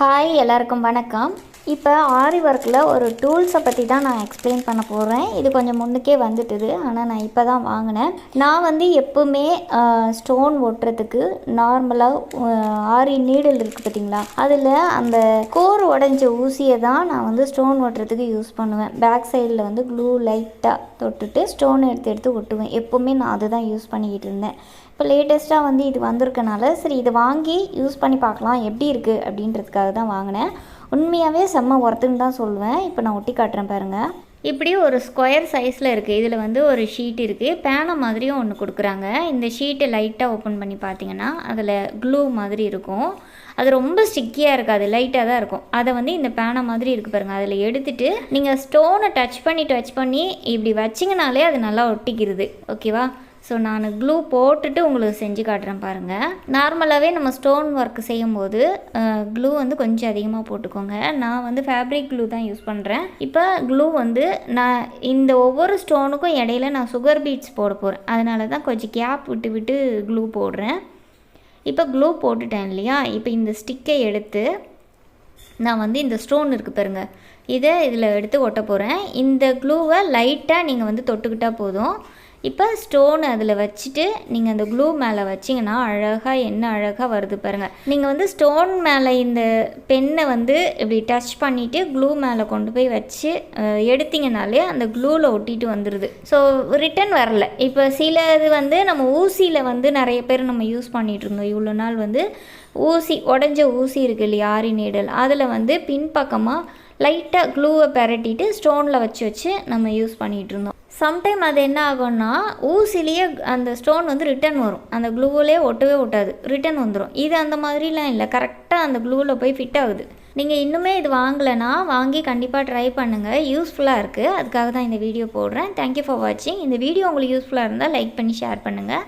Hi எல்லாருக்கும் வணக்கம். இப்போ ஆரி ஒர்க்கில் ஒரு டூல்ஸை பற்றி தான் நான் எக்ஸ்பிளைன் பண்ண போகிறேன். இது கொஞ்சம் முன்னுக்கே வந்துட்டுது. ஆனால் நான் இப்போ தான் வாங்கினேன். நான் வந்து எப்போவுமே ஸ்டோன் ஒட்டுறதுக்கு நார்மலாக ஆரி நீடல் இருக்குது பார்த்தீங்களா? அதில் அந்த கோர் உடஞ்ச ஊசியை தான் நான் வந்து ஸ்டோன் ஒட்டுறதுக்கு யூஸ் பண்ணுவேன். பேக் சைடில் வந்து க்ளூ லைட்டாக தொட்டுட்டு ஸ்டோன் எடுத்து எடுத்து ஒட்டுவேன். எப்போவுமே நான் அதுதான் யூஸ் பண்ணிக்கிட்டு இருந்தேன். இப்போ லேட்டஸ்ட்டாக வந்து இது வந்திருக்கனால சரி இதை வாங்கி யூஸ் பண்ணி பார்க்கலாம். எப்படி இருக்குது அப்படின்றதுக்காக தான் வாங்கினேன். உண்மையாகவே செம்ம ஒர்த்துன்னு தான் சொல்லுவேன் இப்போ நான் ஒட்டி காட்டுறேன் பாருங்கள் இப்படி ஒரு ஸ்கொயர் சைஸில் இருக்குது இதில் வந்து ஒரு ஷீட் இருக்குது பேனை மாதிரியும் ஒன்று கொடுக்குறாங்க. இந்த ஷீட்டை லைட்டாக ஓப்பன் பண்ணி பார்த்தீங்கன்னா அதில் க்ளூ மாதிரி இருக்கும். அது ரொம்ப ஸ்டிக்கியாக இருக்காது. லைட்டாக தான் இருக்கும். அதை வந்து இந்த பேனை மாதிரி இருக்குது பாருங்கள் அதில் எடுத்துட்டு நீங்கள் ஸ்டோனை டச் பண்ணி டச் பண்ணி இப்படி வச்சிங்கனாலே அது நல்லா ஒட்டிக்கிறது. ஓகேவா ஸோ நான் க்ளூ போட்டுட்டு உங்களுக்கு செஞ்சு காட்டுறேன் பாருங்கள் நார்மலாகவே நம்ம ஸ்டோன் ஒர்க் செய்யும்போது க்ளூ வந்து கொஞ்சம் அதிகமாக போட்டுக்கோங்க. நான் வந்து ஃபேப்ரிக் க்ளூ தான் யூஸ் பண்ணுறேன் இப்போ க்ளூ வந்து நான் இந்த ஒவ்வொரு ஸ்டோனுக்கும் இடையில நான் சுகர் பீட்ஸ் போட போகிறேன் அதனால தான் கொஞ்சம் கேப் விட்டு விட்டு க்ளூ போடுறேன். இப்போ க்ளூ போட்டுட்டேன் இல்லையா? இப்போ இந்த ஸ்டிக்கை எடுத்து நான் வந்து இந்த ஸ்டோன் இருக்குது பாருங்க. இதை இதில் எடுத்து ஒட்ட போகிறேன் இந்த க்ளூவை லைட்டாக நீங்கள் வந்து தொட்டுக்கிட்டால் போதும். இப்போ ஸ்டோன் அதில் வச்சுட்டு நீங்கள் அந்த க்ளூ மேலே வச்சிங்கன்னா அழகாக என்ன அழகாக வருது பாருங்கள் நீங்கள் வந்து ஸ்டோன் மேலே இந்த பெண்ணை வந்து இப்படி டச் பண்ணிவிட்டு க்ளூ மேலே கொண்டு போய் வச்சு எடுத்திங்கனாலே எடுத்தீங்கனாலே அந்த க்ளூவில் ஒட்டிட்டு வந்துடுது ஸோ ரிட்டன் வரல. இப்போ சில இது வந்து நம்ம ஊசியில் வந்து நிறைய பேர் நம்ம யூஸ் பண்ணிகிட்டு இருந்தோம். இவ்வளோ நாள் வந்து ஊசி உடஞ்ச ஊசி இருக்குது இல்லையா? ஆரி நீடல் அதில் வந்து பின்பக்கமாக லைட்டாக க்ளூவை பெரட்டிட்டு ஸ்டோனில் வச்சு வச்சு நம்ம யூஸ் பண்ணிகிட்டு இருந்தோம். சம்டைம் அது என்ன ஆகும்னா ஊசிலேயே அந்த ஸ்டோன் வந்து ரிட்டன் வரும். அந்த க்ளூவிலே ஒட்டவே ஒட்டாது. ரிட்டன் வந்துடும் இது அந்த மாதிரிலாம் இல்லை. கரெக்டாக அந்த க்ளூவில் போய் ஃபிட் ஆகுது. நீங்கள் இன்னுமே இது வாங்கலைன்னா வாங்கி கண்டிப்பாக ட்ரை பண்ணுங்கள் யூஸ்ஃபுல்லாக இருக்குது அதுக்காக தான் இந்த வீடியோ போடுறேன். தேங்க்யூ ஃபார் வாட்சிங் இந்த வீடியோ உங்களுக்கு யூஸ்ஃபுல்லாக இருந்தால் லைக் பண்ணி ஷேர் பண்ணுங்கள்